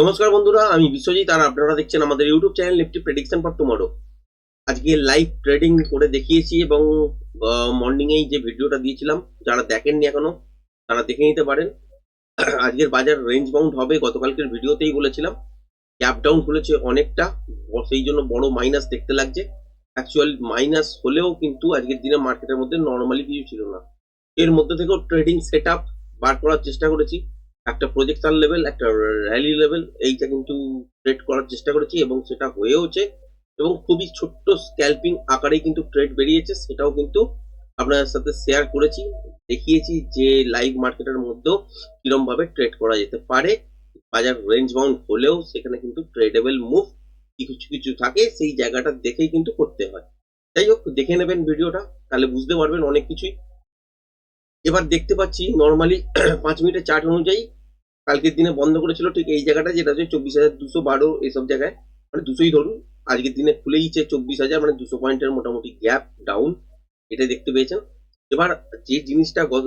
নমস্কার বন্ধুরা, আমি বিশ্বজিৎ আর আপনারা দেখছেন আমাদের YouTube channel Nifty prediction for tomorrow আজকে লাইভ ট্রেডিং করে দেখিয়েছি এবং মর্নিং এই যে ভিডিওটা দিয়েছিলাম, যারা দেখেননি এখনও, তারা দেখে নিতে পারেন। আজকের বাজার রেঞ্জ বাউন্ড হবে, গতকালকের ভিডিওতেই বলেছিলাম। গ্যাপ ডাউন খুলেছে অনেকটা সেই জন্য বড় মাইনাস দেখতে লাগছে। অ্যাকচুয়াল মাইনাস হলেও কিন্তু আজকের দিনে মার্কেটের মধ্যে নর্মালি কিছু ছিল না। এর মধ্যে থেকেও ট্রেডিং সেট আপ বার করার চেষ্টা করেছি। একটা প্রজেকশন লেভেল একটা র্যালি লেভেল এইটা কিন্তু ট্রেড করার চেষ্টা করেছি এবং সেটা হয়েওছে এবং খুবই ছোট্ট স্ক্যাল্পিং আকারে কিন্তু ট্রেড বেরিয়েছে, সেটাও কিন্তু আপনাদের সাথে শেয়ার করেছি, দেখিয়েছি যে লাইভ মার্কেটের মধ্যেও কিরম ভাবে ট্রেড করা যেতে পারে, বাজার রেঞ্জ বাউন্ড হলেও সেখানে কিন্তু ট্রেডেবল মুভ কিছু কিছু থাকে, সেই জায়গাটা দেখেই কিন্তু করতে হয়। যাই হোক, দেখে নেবেন ভিডিওটা, তাহলে বুঝতে পারবেন অনেক কিছুই। এবার দেখতে পাচ্ছি নর্মালি পাঁচ মিনিটের চার্ট অনুযায়ী কালকের দিনে বন্ধ করেছিল, ঠিক এই জায়গাটা যেটা হচ্ছে চব্বিশ হাজার দুশো বারো এইসব জায়গায়। মানে দুশোই ধরুন, আজকের দিনে খুলেইছে চব্বিশ হাজার মানে দুশো পয়েন্টের মোটামুটি গ্যাপ ডাউন এটা দেখতে পেয়েছেন। এবার যে জিনিসটা গত,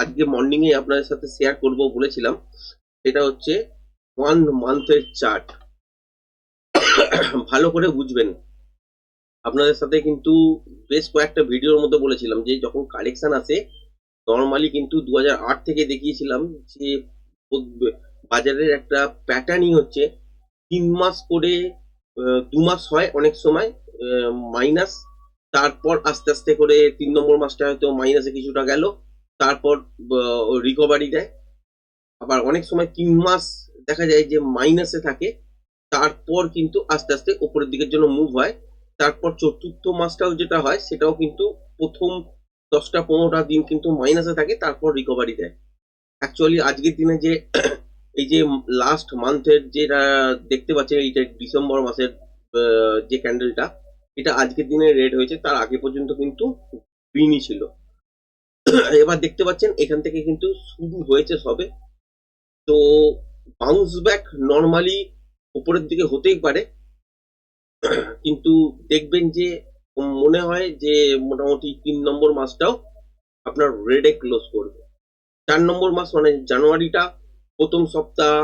আজকে মর্নিং এ আপনাদের সাথে শেয়ার করব বলেছিলাম, সেটা হচ্ছে ওয়ান মান্থের চার্ট ভালো করে বুঝবেন। আপনাদের সাথে কিন্তু বেশ কয়েকটা ভিডিওর মধ্যে বলেছিলাম যে, যখন কালেকশন আসে নর্মালি কিন্তু দু থেকে দেখিয়েছিলাম যে বাজারের একটা প্যাটার্নই হচ্ছে তিন মাস করে দু মাস হয় অনেক সময় মাইনাস তারপর আস্তে আস্তে করে তিন নম্বর মাসটা হয়তো মাইনাসে কিছুটা গেল, তারপর রিকভারি দেয়। আবার অনেক সময় তিন মাস দেখা যায় যে মাইনাসে থাকে, তারপর কিন্তু আস্তে আস্তে উপরের দিকের জন্য মুভ হয়। তারপর চতুর্থ মাসটাও যেটা হয়, সেটাও কিন্তু প্রথম দশটা পনেরোটা দিন কিন্তু মাইনাসে থাকে, তারপর রিকভারি দেয়। অ্যাকচুয়ালি আজকের দিনে যে, এই যে লাস্ট মান্থের যেটা দেখতে পাচ্ছেন এইটা ডিসেম্বর মাসের যে ক্যান্ডেলটা এটা আজকের দিনে রেড হয়েছে, তার আগে পর্যন্ত কিন্তু গ্রিনই ছিল। এবার দেখতে পাচ্ছেন, এখান থেকে কিন্তু শুরু হয়েছে সবে। তো বাউন্স ব্যাক নর্মালি উপরের দিকে হতেই পারে। কিন্তু দেখবেন যে, মনে হয় যে, মোটামুটি তিন নম্বর মাসটাও আপনার রেডে ক্লোজ করবে। চার নম্বর মাস মানে জানুয়ারিটা, প্রথম সপ্তাহ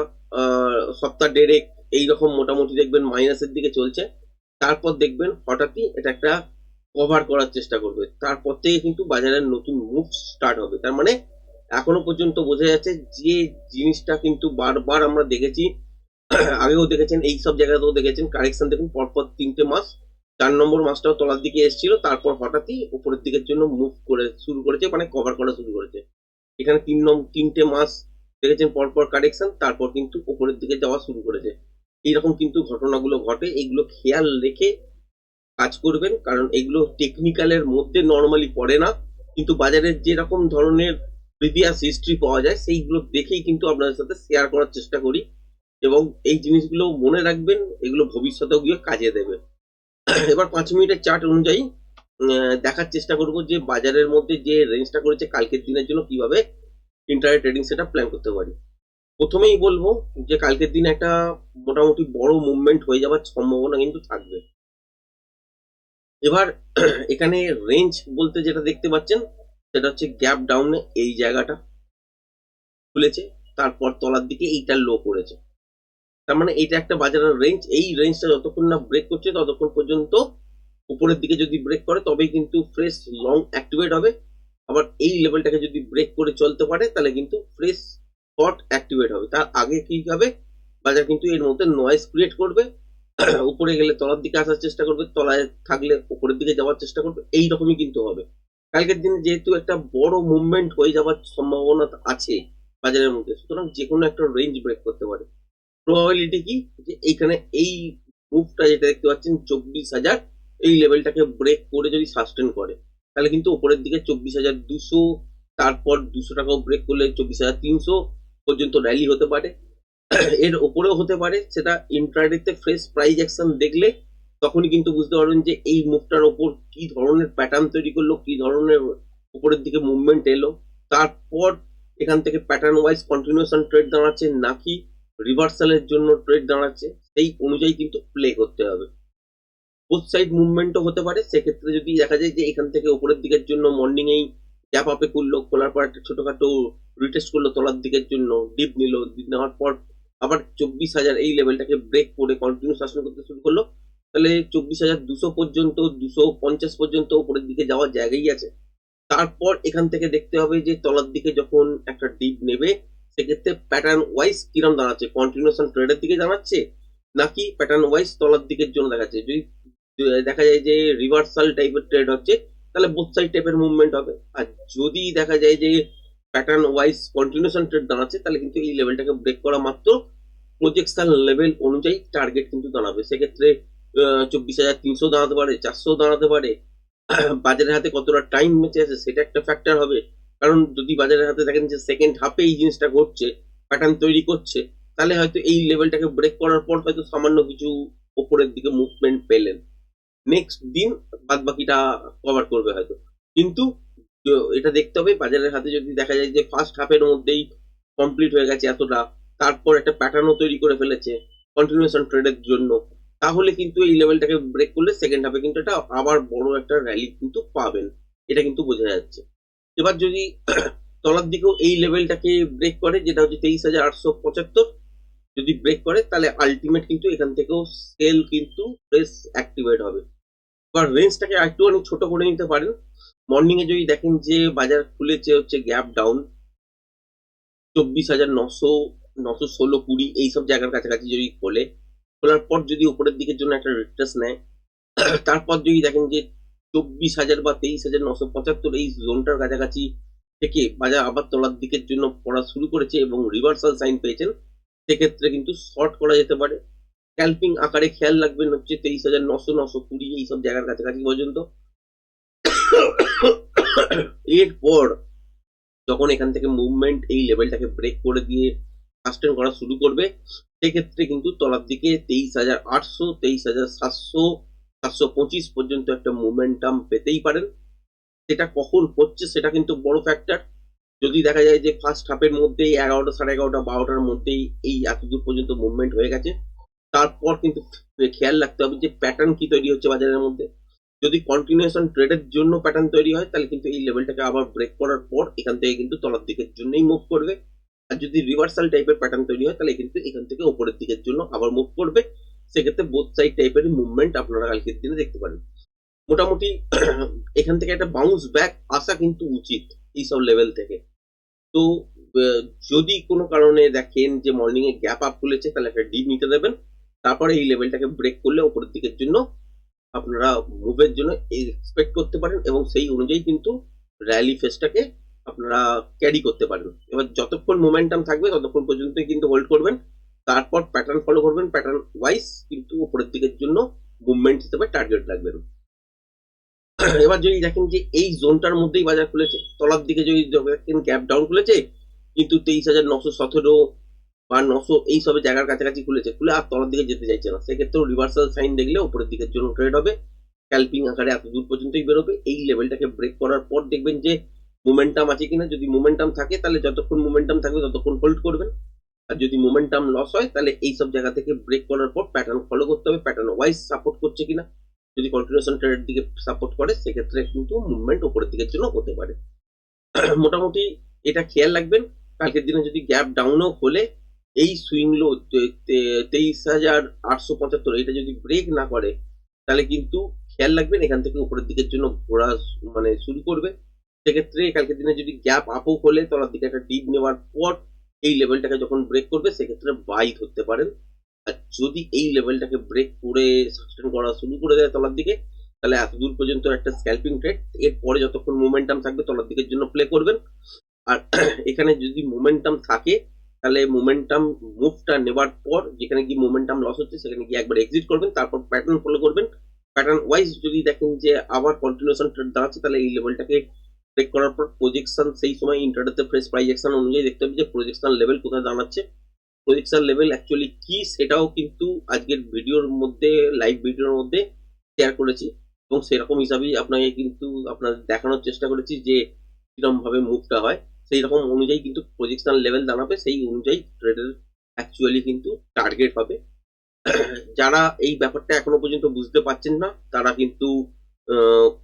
সপ্তাহ ডেরেক এইরকম মোটামুটি দেখবেন মাইনাসের দিকে চলছে। তারপর দেখবেন হঠাৎই এটা একটা কভার করার চেষ্টা করবে। তারপর থেকে কিন্তু বাজারের নতুন মুভ স্টার্ট হবে। তার মানে এখনও পর্যন্ত বোঝা যাচ্ছে যে জিনিসটা কিন্তু বারবার আমরা দেখেছি, আগেও দেখেছেন, এই সব জায়গাতেও দেখেছেন কারেকশন দেখুন, পরপর তিনটে মাস, চার নম্বর মাসটাও তলার দিকে এসেছিল, তারপর হঠাৎই উপরের দিকের জন্য মুভ করে শুরু করেছে মানে কভার করা শুরু করেছে। এখানে তিন নম্বর তিনটে মাস দেখেছেন পরপর কারেকশন তারপর কিন্তু উপরের দিকে যাওয়া শুরু করেছে। এইরকম কিন্তু ঘটনাগুলো ঘটে এগুলো খেয়াল রেখে কাজ করবেন, কারণ এগুলো টেকনিক্যালের মধ্যে নর্মালি পড়ে না। কিন্তু বাজারের যেরকম ধরনের প্রিভিয়াস হিস্ট্রি পাওয়া যায়, সেইগুলো দেখেই কিন্তু আপনাদের সাথে শেয়ার করার চেষ্টা করি। এবং এই জিনিসগুলো মনে রাখবেন, এগুলো ভবিষ্যতেও গিয়ে কাজে দেবে। এবার পাঁচ মিনিটের চার্ট অনুযায়ী দেখার চেষ্টা করব যে বাজারের মধ্যে যে রেঞ্জটা করেছে কালকের দিনের জন্য কীভাবে ইন্টারনেট ট্রেডিং সেটা প্ল্যান করতে পারি। প্রথমেই বলব যে কালকের দিনে একটা মোটামুটি বড় মুভমেন্ট হয়ে যাওয়ার সম্ভাবনা কিন্তু থাকবে। এবার এখানে রেঞ্জ বলতে যেটা দেখতে পাচ্ছেন, সেটা হচ্ছে গ্যাপ ডাউনে এই জায়গাটা খুলেছে, তারপর তলার দিকে এইটা লো করেছে। তার মানে এটা একটা বাজারের রেঞ্জ এই রেঞ্জটা যতক্ষণ না ব্রেক করছে ততক্ষণ পর্যন্ত উপরের দিকে যদি ব্রেক করে, তবেই কিন্তু ফ্রেশ লং অ্যাক্টিভেট হবে। আবার এই লেভেলটাকে যদি ব্রেক করে চলতে পারে, তাহলে কিন্তু ফ্রেশ স্পট অ্যাক্টিভেট হবে। তার আগে কি হবে? বাজার কিন্তু এর মধ্যে নয়েজ ক্রিয়েট করবে। উপরে গেলে তলার দিকে আসার চেষ্টা করবে, তলায় থাকলে উপরের দিকে যাওয়ার চেষ্টা করবে এই রকমই কিন্তু হবে। কালকের দিনে যেহেতু একটা বড় মুভমেন্ট হয়ে যাওয়ার সম্ভাবনা আছে বাজারের মধ্যে, সুতরাং যে কোনো একটা রেঞ্জ ব্রেক করতে পারে। প্রবাবিলিটি কি? যে এইখানে এই মুভটা যেটা দেখতে পাচ্ছেন, চব্বিশ হাজার এই লেভেলটাকে ব্রেক করে যদি সাস্টেন করে, তাহলে কিন্তু উপরের দিকে চব্বিশ হাজার দুশো, তারপর দুশো টাকাও ব্রেক করলে চব্বিশ হাজার তিনশো পর্যন্ত র্যালি হতে পারে। এর ওপরেও হতে পারে, সেটা ইন্ট্রাডেতে ফ্রেশ প্রাইস অ্যাকশন দেখলে তখনই কিন্তু বুঝতে পারবেন যে এই মুভটার ওপর কি ধরনের প্যাটার্ন তৈরি করল, কি ধরনের উপরের দিকে মুভমেন্ট এলো। তারপর এখান থেকে প্যাটার্ন ওয়াইজ কন্টিনিউশন ট্রেড দাঁড়াচ্ছে, নাকি রিভার্সালের জন্য ট্রেড দাঁড়াচ্ছে, সেই অনুযায়ী কিন্তু প্লে করতে হবে। বোথ সাইড মুভমেন্টও হতে পারে। সেক্ষেত্রে যদি দেখা যায় যে এখান থেকে উপরের দিকের জন্য মর্নিং এই গ্যাপ আপে করল, খোলার পর একটা ছোটখাটো রিটেস্ট করল, তলার দিকের জন্য ডিপ নিল নেওয়ার পর আবার চব্বিশ হাজার এই লেভেলটাকে ব্রেক করে কন্টিনিউ শাসন করতে শুরু করল। তাহলে চব্বিশ হাজার দুশো পর্যন্ত, দুশো পঞ্চাশ পর্যন্ত উপরের দিকে যাওয়ার জায়গাই আছে। তারপর এখান থেকে দেখতে হবে যে তলার দিকে যখন একটা ডিপ নেবে, সেক্ষেত্রে প্যাটার্ন ওয়াইজ কিরম দাঁড়াচ্ছে? কন্টিনিউশন ট্রেডের দিকে দাঁড়াচ্ছে? নাকি প্যাটার্ন ওয়াইজ তলার দিকের জন্য দেখাচ্ছে? যদি দেখা যায় যে রিভার্সাল টাইপের ট্রেড হচ্ছে, তাহলে বোথ সাইড টাইপের মুভমেন্ট হবে। আর যদি দেখা যায় যে প্যাটার্ন ওয়াইজ কন্টিনিউশন ট্রেড দাঁড়াচ্ছে, তাহলে কিন্তু এই লেভেলটাকে ব্রেক করা মাত্র প্রজেকশন লেভেল অনুযায়ী টার্গেট কিন্তু দাঁড়াবে। সেক্ষেত্রে চব্বিশ হাজার তিনশো দাঁড়াতে পারে, চারশো দাঁড়াতে পারে। বাজারের হাতে কতটা টাইম বেঁচে আছে, সেটা একটা ফ্যাক্টর হবে। কারণ যদি বাজারের হাতে দেখেন যে সেকেন্ড হাফে এই জিনিসটা ঘটছে প্যাটার্ন তৈরি করছে, তাহলে হয়তো এই লেভেলটাকে ব্রেক করার পর হয়তো সামান্য কিছু ওপরের দিকে মুভমেন্ট পেলেন। নেক্সট দিন বাদ বাকিটা কভার করবে হয়তো। কিন্তু এটা দেখতে হবে, বাজারের হাতে যদি দেখা যায় যে ফার্স্ট হাফের মধ্যেই কমপ্লিট হয়ে গেছে এতটা, তারপর একটা প্যাটার্নও তৈরি করে ফেলেছে কন্টিনিউশন ট্রেডের জন্য, তাহলে কিন্তু এই লেভেলটাকে ব্রেক করলে সেকেন্ড হাফে কিন্তু এটা আবার বড় একটা র্যালি কিন্তু পাবেন। এটা কিন্তু বোঝা যাচ্ছে। এবার যদি তলার দিকেও এই লেভেলটাকে ব্রেক করে, যেটা হচ্ছে তেইশ হাজার আটশো পঁচাত্তর, যদি ব্রেক করে, তাহলে আলটিমেট কিন্তু এখান থেকেও সেল কিন্তু প্রেস অ্যাক্টিভেট হবে। এবার রেঞ্জটাকে একটুখানি ছোট করে নিতে পারেন। মর্নিং এ যদি দেখেন যে বাজার খুলেছে হচ্ছে গ্যাপ ডাউন চব্বিশ হাজার নশো নশো ষোলো, কুড়ি, এইসব জায়গার কাছাকাছি যদি খোলে, খোলার পর যদি উপরের দিকের জন্য একটা রিট্রেস নেয়, তারপর যদি দেখেন যে চব্বিশ হাজার বা তেইশ হাজার নশো পঁচাত্তর এই জোনটার কাছাকাছি থেকে বাজার আবার তলার দিকের জন্য পড়া শুরু করেছে এবং রিভার্সাল সাইন পেয়েছেন, সেক্ষেত্রে কিন্তু শর্ট করা যেতে পারে। স্ক্যাল্পিং আকারে খেয়াল রাখবেন হচ্ছে তেইশ হাজার নশো নশো কুড়ি এইসব জায়গার কাছাকাছি পর্যন্ত। এরপর যখন এখান থেকে মুভমেন্ট এই লেভেলটাকে ব্রেক করে দিয়ে সাস্টেন করা শুরু করবে, সেক্ষেত্রে কিন্তু তলার দিকে তেইশ হাজার আটশো, তেইশ হাজার সাতশো সাতশো পঁচিশ পর্যন্ত একটা মোমেন্টাম পেতেই পারেন। সেটা কখন হচ্ছে সেটা কিন্তু বড় ফ্যাক্টর যদি দেখা যায় যে ফার্স্ট হাফের মধ্যেই এগারোটা সাড়ে এগারোটা বারোটার মধ্যেই এই এত দূর পর্যন্ত মুভমেন্ট হয়ে গেছে তারপর কিন্তু খেয়াল রাখতে হবে যে প্যাটার্ন কি তৈরি হচ্ছে বাজারের মধ্যে। যদি কন্টিনিউশন ট্রেডের জন্য প্যাটার্ন তৈরি হয়, তাহলে কিন্তু এই লেভেলটাকে আবার ব্রেক করার পর এখান থেকে কিন্তু তলার দিকের জন্যই মুভ করবে। আর যদি রিভার্সাল টাইপের প্যাটার্ন তৈরি হয়, তাহলে কিন্তু এখান থেকে উপরের দিকের জন্য আবার মুভ করবে। সেক্ষেত্রে বোথ সাইড টাইপের মুভমেন্ট আপনারা কালকের দিনে দেখতে পারেন। মোটামুটি এখান থেকে একটা বাউন্স ব্যাক আসা কিন্তু উচিত এইসব লেভেল থেকে। তো যদি কোনো কারণে দেখেন যে মর্নিং এ গ্যাপ আপ খুলেছে, তাহলে একটা ডিপ নিতে দেবেন। তারপরে এই লেভেলটাকে ব্রেক করলে উপরের দিকের জন্য আপনারা মুভের জন্য এক্সপেক্ট করতে পারেন এবং সেই অনুযায়ী কিন্তু র্যালি ফেসটাকে আপনারা ক্যারি করতে পারেন। এবার যতক্ষণ মোমেন্টাম থাকবে ততক্ষণ পর্যন্তই কিন্তু হোল্ড করবেন, তারপর প্যাটার্ন ফলো করবেন প্যাটার্ন ওয়াইজ কিন্তু উপরের দিকের জন্য মুভমেন্ট হিসেবে টার্গেট রাখবেন। এবার যদি দেখেন যে এই জোনটার মধ্যেই বাজার খুলেছে, তলার দিকে যদি দেখেন গ্যাপ ডাউন খুলেছে, কিন্তু তেইশ হাজার নশো সতেরো বা নশো এই সব জায়গার কাছাকাছি খুলেছে, খুলে আর তলার দিকে যেতে চাইছে না। সেক্ষেত্রেও রিভার্সাল সাইন দেখলে উপরের দিকের জন্য ট্রেড হবে। স্ক্যাল্পিং আকারে এত দূর পর্যন্তই বেরোবে। এই লেভেলটাকে ব্রেক করার পর দেখবেন যে মোমেন্টাম আছে কিনা। যদি মোমেন্টাম থাকে, তাহলে যতক্ষণ মোমেন্টাম থাকবে, ততক্ষণ হোল্ড করবেন। আর যদি মোমেন্টাম লস হয়, তাহলে এই সব জায়গা থেকে ব্রেক করার পর প্যাটার্ন ফলো করতে হবে। প্যাটার্ন ওয়াইজ সাপোর্ট করছে কিনা? যদি কন্টিনিউশন ট্রেডের দিকে সাপোর্ট করে, সেক্ষেত্রে কিন্তু মুভমেন্ট উপরের দিকের জন্য হতে পারে। মোটামুটি এটা খেয়াল রাখবেন। কালকের দিনে যদি গ্যাপ ডাউনও খোলে এই সুইং লো তেইশ হাজার আটশো পঁচাত্তর, এটা যদি ব্রেক না করে, তাহলে কিন্তু খেয়াল রাখবেন এখান থেকে উপরের দিকের জন্য ঘোরা মানে শুরু করবে। সেক্ষেত্রে কালকের দিনে যদি গ্যাপ আপও খোলে তলার দিকে একটা ডিপ নেওয়ার পর এই লেভেলটাকে যখন ব্রেক করবে, সেক্ষেত্রে বাই ধরতে পারেন। আর যদি এই লেভেলটাকে ব্রেক করে সাস্টেন করা শুরু করে দেয় তলার দিকে, তাহলে এত দূর পর্যন্ত একটা স্ক্যাল্পিং ট্রেড এরপরে যতক্ষণ মোমেন্টাম থাকবে তলার দিকের জন্য প্লে করবেন। আর এখানে যদি মোমেন্টাম থাকে তাহলে মোমেন্টাম মুভটা নেবার পর যেখানে গিয়ে মোমেন্টাম লস হচ্ছে, সেখানে গিয়ে একবার এক্সিট করবেন, তারপর প্যাটার্ন ফলো করবেন। প্যাটার্ন ওয়াইজ যদি দেখেন যে আবার কন্টিনিউশন ট্রেড দাঁড়াচ্ছে, তাহলে এই লেভেলটাকে ব্রেক করার পর প্রজেকশন সেই সময় ইন্টারনেটে ফ্রেশ প্রাইজেকশন অনুযায়ী দেখতে হবে যে প্রজেকশন লেভেল কোথায় দাঁড়াচ্ছে। প্রজেকশন লেভেল অ্যাকচুয়ালি কি, সেটাও কিন্তু আজকের ভিডিওর মধ্যে লাইভ ভিডিওর মধ্যে শেয়ার করেছি। এবং সেরকম হিসাবেই আপনাকে কিন্তু আপনার দেখানোর চেষ্টা করেছি যে কিরকমভাবে মুভটা হয়। সেই রকম অনুযায়ী কিন্তু প্রজেকশন লেভেল দাঁড়াবে, সেই অনুযায়ী ট্রেডের অ্যাকচুয়ালি কিন্তু টার্গেট হবে। যারা এই ব্যাপারটা এখনও পর্যন্ত বুঝতে পারছেন না, তারা কিন্তু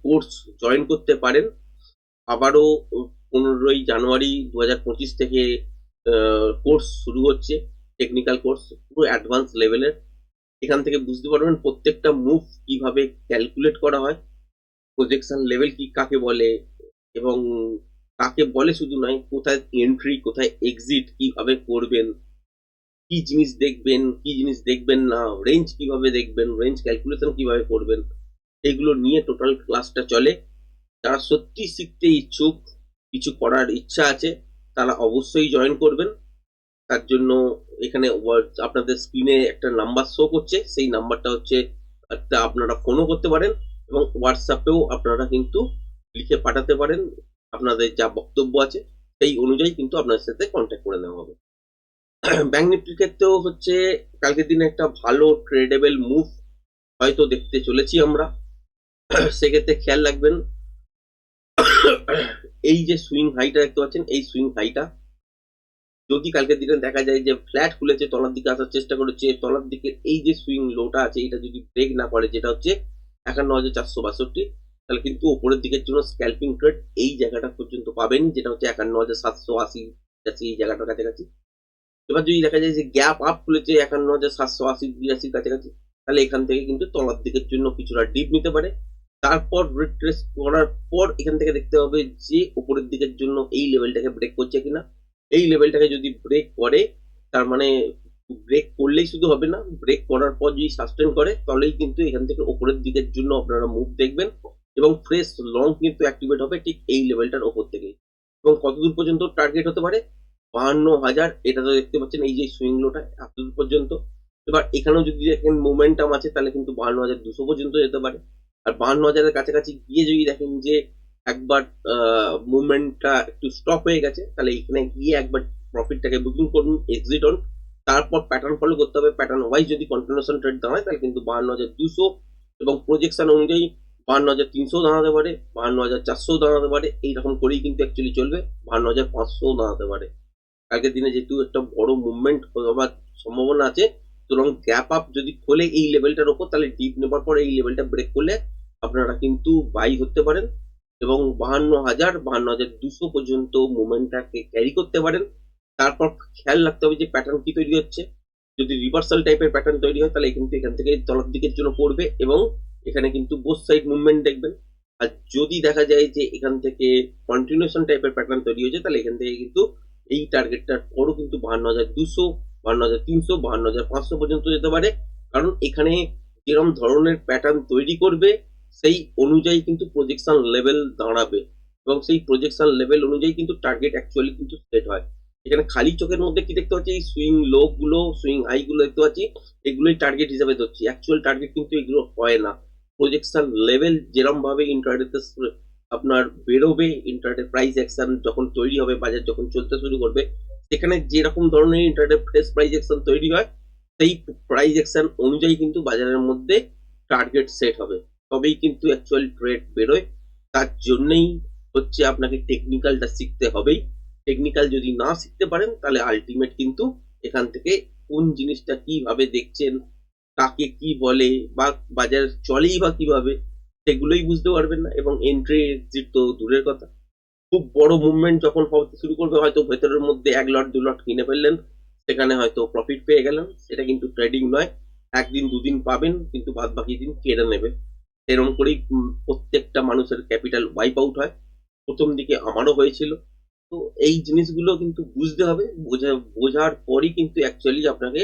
কোর্স জয়েন করতে পারেন। আবারও পনেরোই জানুয়ারি দু হাজার পঁচিশ থেকে কোর্স শুরু হচ্ছে টেকনিক্যাল কোর্স পুরো অ্যাডভান্স লেভেলের এখান থেকে বুঝতে পারবেন প্রত্যেকটা মুভ কীভাবে ক্যালকুলেট করা হয় প্রজেকশন লেভেল কি কাকে বলে, এবং কাকে বলে শুধু নয় কোথায় এন্ট্রি কোথায় এক্সিট কীভাবে করবেন, কি জিনিস দেখবেন, কি জিনিস দেখবেন না রেঞ্জ কীভাবে দেখবেন রেঞ্জ ক্যালকুলেশন কীভাবে করবেন, এগুলো নিয়ে টোটাল ক্লাসটা চলে। যারা সত্যি শিখতে ইচ্ছুক, কিছু করার ইচ্ছা আছে, তারা অবশ্যই জয়েন করবেন। তার জন্য এখানে আপনাদের স্ক্রিনে একটা নাম্বার শো করছে, সেই নাম্বারটা হচ্ছে আপনারা ফোনও করতে পারেন এবং হোয়াটসঅ্যাপেও আপনারা কিন্তু লিখে পাঠাতে পারেন। আপনাদের যা বক্তব্য আছে, সেই অনুযায়ী কিন্তু আপনার সাথে কন্ট্যাক্ট করে নেওয়া হবে। ব্যাংক নিফটির ক্ষেত্রেও হচ্ছে, কালকের দিনে একটা ভালো ট্রেডেবল মুভ হয়তো দেখতে চলেছি আমরা। সেক্ষেত্রে খেয়াল রাখবেন, এই যে সুইং হাইটা দেখতে পাচ্ছেন, এই সুইং হাইটা যদি কালকের দিনে দেখা যায় যে ফ্ল্যাট খুলেছে, তলার দিকে আসার চেষ্টা করেছে, তলার দিকে এই যে সুইং লোটা আছে, এটা যদি ব্রেক না করে যেটা হচ্ছে একান্ন হাজার চারশো বাষট্টি তাহলে কিন্তু উপরের দিকের জন্য স্ক্যাল্পিং ট্রেড এই জায়গাটা পর্যন্ত পাবেন, যেটা হচ্ছে একান্ন হাজার সাতশো আশি কাছে এই জায়গাটার কাছাকাছি। এবার যদি দেখা যায় যে গ্যাপ আপ খুলেছে একান্ন হাজার সাতশো আশি, বিরাশির কাছাকাছি, তাহলে এখান থেকে কিন্তু তলার দিকের জন্য কিছুটা ডিপ নিতে পারে। তারপর রিট্রেস করার পর এখান থেকে দেখতে হবে যে উপরের দিকের জন্য এই লেভেলটাকে ব্রেক করছে কিনা। এই লেভেলটাকে যদি ব্রেক করে, তার মানে ব্রেক করলেই শুধু হবে না ব্রেক করার পর যদি সাস্টেন করে, তাহলেই কিন্তু এখান থেকে উপরের দিকের জন্য আপনারা মুভ দেখবেন। এবং ফ্রেশ লং কিন্তু অ্যাক্টিভেট হবে ঠিক এই লেভেলটার ওপর থেকে এবং কতদূর পর্যন্ত টার্গেট হতে পারে? বাহান্ন হাজার, এটা তো দেখতে পাচ্ছেন এই যে সুইং লোটা এতদূর পর্যন্ত। এবার এখানেও যদি দেখেন মোমেন্টাম আছে, তাহলে কিন্তু বাহান্ন হাজার দুশো পর্যন্ত যেতে পারে। আর বাহান্ন হাজারের কাছাকাছি গিয়ে যদি দেখেন যে একবার মুভমেন্টটা একটু স্টপ হয়ে গেছে, তাহলে এখানে গিয়ে একবার প্রফিটটাকে বুকিং করুন এক্সিট অন তারপর প্যাটার্ন ফলো করতে হবে। প্যাটার্ন ওয়াইজ যদি কন্টিনিউশন ট্রেড দাঁড়ায় তাহলে কিন্তু বাহান্ন হাজার দুশো এবং প্রজেকশন অনুযায়ী বাহান্ন হাজার তিনশো দাঁড়াতে পারে, বাহান্ন হাজার চারশো দাঁড়াতে পারে, এইরকম করেই কিন্তু অ্যাকচুয়ালি চলবে, বাহান্ন হাজার পাঁচশো দাঁড়াতে পারে। আগের দিনে যেহেতু একটা বড় মুভমেন্ট হওয়ার সম্ভাবনা আছে, সুতরাং গ্যাপ আপ যদি খোলে এই লেভেলটার ওপর, তাহলে ডিপ নেবার পর এই লেভেলটা ব্রেক করলে আপনারা কিন্তু বাই করতে পারেন এবং বাহান্ন হাজার বাহান্ন হাজার দুশো পর্যন্ত মুভমেন্টটাকে ক্যারি করতে পারেন। তারপর খেয়াল রাখতে হবে যে প্যাটার্ন কি তৈরি হচ্ছে। যদি রিভার্সাল টাইপের প্যাটার্ন তৈরি হয়, তাহলে কিন্তু এখান থেকে তলার দিকের জন্য পড়বে এবং এখানে কিন্তু বোথ সাইড মুভমেন্ট দেখবেন। আর যদি দেখা যায় যে এখান থেকে কন্টিনিউশন টাইপের প্যাটার্ন তৈরি হয়েছে, তাহলে এখান থেকে কিন্তু এই টার্গেটটার পরও কিন্তু বাহান্ন হাজার দুশো, বাহান্ন হাজার তিনশো, বাহান্ন হাজার পাঁচশো পর্যন্ত যেতে পারে। কারণ এখানে যেরকম ধরনের প্যাটার্ন তৈরি করবে, সেই অনুযায়ী কিন্তু প্রজেকশন লেভেল দাঁড়াবে। এবং সেই প্রজেকশন লেভেল অনুযায়ী কিন্তু টার্গেট অ্যাকচুয়ালি কিন্তু সেট হয়। এখানে খালি চোখের মধ্যে কি দেখতে পাচ্ছি? এই সুইং লো গুলো সুইং হাই গুলো দেখতে পাচ্ছি। এগুলোই টার্গেট হিসাবে ধরছি। অ্যাকচুয়াল টার্গেট কিন্তু এগুলো হয় না। প্রজেকশন লেভেল যেরম ভাবে ইন্টারনেটে আপনার বেরোবে ইন্টারনেট প্রাইস অ্যাকশন যখন তৈরি হবে বাজার যখন চলতে শুরু করবে, সেখানে যেরকম ধরনের ইন্টারনেট ফ্রেশ প্রাইস অ্যাকশন তৈরি হয়, সেই প্রাইস অ্যাকশন অনুযায়ী কিন্তু বাজারের মধ্যে টার্গেট সেট হবে। তবেই কিন্তু অ্যাকচুয়াল ট্রেড বেরোয়। তার জন্যেই হচ্ছে আপনাকে টেকনিক্যালটা শিখতে হবেই। টেকনিক্যাল যদি না শিখতে পারেন, তাহলে আলটিমেট কিন্তু এখান থেকে কোন জিনিসটা কীভাবে দেখছেন কাকে কি বলে বা বাজার চলেই বা কীভাবে, সেগুলোই বুঝতে পারবেন না এবং এন্ট্রি এক্সিট তো দূরের কথা। খুব বড় মুভমেন্ট যখন হতে শুরু করবে, হয়তো ভেতরের মধ্যে এক লট দু লট কিনে ফেললেন, সেখানে হয়তো প্রফিট পেয়ে গেলেন। সেটা কিন্তু ট্রেডিং নয়। একদিন, দুদিন পাবেন, কিন্তু বাদ বাকি দিন কেড়ে নেবে। এরকম করেই প্রত্যেকটা মানুষের ক্যাপিটাল ওয়াইপ আউট হয়। প্রথম দিকে আমারও হয়েছিল। তো এই জিনিসগুলো কিন্তু বুঝতে হবে। বোঝা, বোঝার পরই কিন্তু অ্যাকচুয়ালি আপনাকে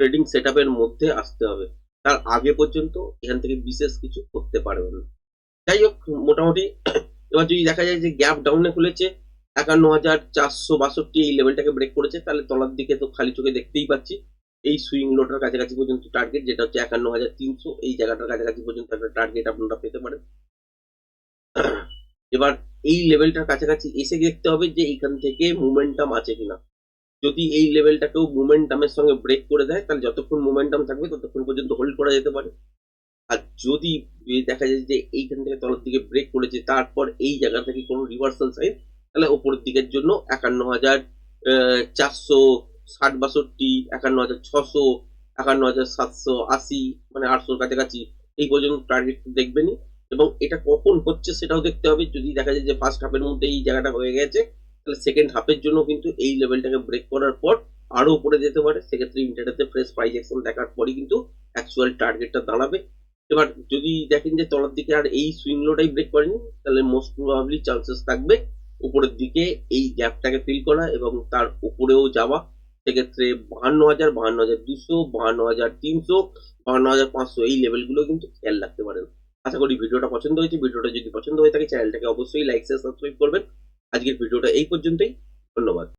ট্রেডিং সেট মধ্যে আসতে হবে। তার আগে পর্যন্ত এখান থেকে বিশেষ কিছু করতে পারবেন না। যাই হোক, মোটামুটি এবার যদি দেখা যায় যে গ্যাপ ডাউনে খুলেছে একান্ন হাজার চারশো বাষট্টি এই লেভেলটাকে ব্রেক করেছে, তাহলে তলার দিকে তো খালি চোখে দেখতেই পাচ্ছি। এই সুইং লোটার কাছাকাছি পর্যন্ত টার্গেট যেটা হচ্ছে একান্ন হাজার তিনশো, এই জায়গাটার কাছাকাছি পর্যন্ত একটা টার্গেট আপনারা পেতে পারেন। এবার এই লেভেলটার কাছাকাছি এসে দেখতে হবে যে এখান থেকে মুমেন্টাম আছে কিনা। যদি এই লেভেলটাকেও মুমেন্টামের সঙ্গে ব্রেক করে দেয়, তাহলে যতক্ষণ মুমেন্টাম থাকবে ততক্ষণ পর্যন্ত হোল্ড করা যেতে পারে। আর যদি দেখা যায় যে এইখান থেকে তলার দিকে ব্রেক করেছে, তারপর এই জায়গা থেকে কোনো রিভার্সাল সাইন তাহলে ওপরের দিকের জন্য একান্ন হাজার চারশো ষাট বাষট্টি, একান্ন হাজার ছশো, একান্ন হাজার সাতশো আশি মানে আটশোর কাছাকাছি, এই পর্যন্ত টার্গেট দেখবেনই। এবং এটা কখন হচ্ছে সেটাও দেখতে হবে। যদি দেখা যায় যে ফার্স্ট হাফের মধ্যে এই জায়গাটা হয়ে গেছে তাহলে সেকেন্ড হাফের জন্য কিন্তু এই লেভেলটাকে ব্রেক করার পর আরও উপরে যেতে পারে। সেক্ষেত্রে ইন্টারনেটে ফ্রেশ প্রাইস অ্যাকশন দেখার পরই কিন্তু অ্যাকচুয়াল টার্গেটটা দাঁড়াবে। এবার যদি দেখেন যে তলার দিকে আর এই সুইং লোটাই ব্রেক করেনি, তাহলে মোস্ট প্রবাবলি চান্সেস থাকবে উপরের দিকে এই গ্যাপটাকে ফিল করা এবং তার উপরেও যাওয়া। সেক্ষেত্রে বাহান্ন হাজার বাহান্ন হাজার দুশো, বাহান্ন হাজার তিনশো, বাহান্ন হাজার পাঁচশো এই লেভেলগুলো কিন্তু খেয়াল রাখতে পারেন। আশা করি ভিডিওটা পছন্দ হয়েছে। ভিডিওটা যদি পছন্দ হয়ে থাকে চ্যানেলটাকে অবশ্যই লাইক শেয়ার সাবস্ক্রাইব করবেন। আজকের ভিডিওটা এই পর্যন্তই ধন্যবাদ।